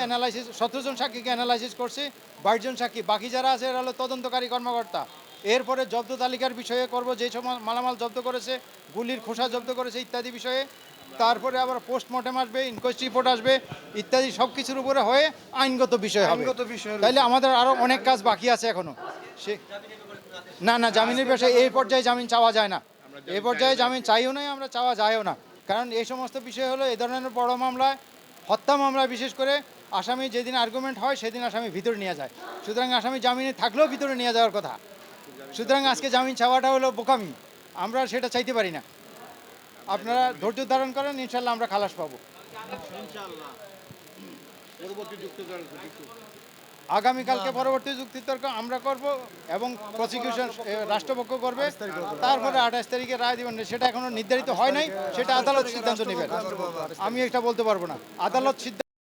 Analysis সতেরো জন সাক্ষীকে analysis করছি বাইশ জন সাক্ষী। বাকি যারা আছে এরা হলো তদন্তকারী কর্মকর্তা। এরপরে জব্দ তালিকার বিষয়ে করব যে সময় মালামাল জব্দ করেছে গুলির খোসা জব্দ করেছে ইত্যাদি বিষয়ে। তারপরে আবার পোস্টমর্টেম আসবে ইনকোয়েস্ট রিপোর্ট আসবে ইত্যাদি সব কিছুর উপরে হয়ে আইনগত বিষয় হবে। আইনগত বিষয় রয়েছে। আমাদের আরও অনেক কাজ বাকি আছে এখনও। সে না না জামিনের বিষয়ে এই পর্যায়ে জামিন চাওয়া যায় না। এই পর্যায়ে জামিন চাইও নাই আমরা চাওয়া যায়ও না। কারণ এই সমস্ত বিষয় হলো এ ধরনের বড় মামলায় হত্যা মামলায় বিশেষ করে আসামি যেদিন আর্গুমেন্ট হয়, সেদিন আসামি ভিতরে নিয়ে যায়। সুতরাং আসামি জামিনে থাকলেও ভিতরে নিয়ে যাওয়ার কথা। সুতরাং আজকে জামিন চাওয়াটা হলো বোকামি। আমরা সেটা চাইতে পারি না। আপনারা ধৈর্য ধারণ করেন ইনশাল্লাহ আমরা খালাস পাবো। আগামীকালকে পরবর্তী যুক্তিতর্ক আমরা করব এবং প্রসিকিউশন রাষ্ট্রপক্ষ করবে। তারপরে আঠাশ তারিখে রায় দিবেন সেটা এখনও নির্ধারিত হয় নাই। সেটা আদালত সিদ্ধান্ত নেবেন। আমি এটা বলতে পারব না। আদালত সিদ্ধান্ত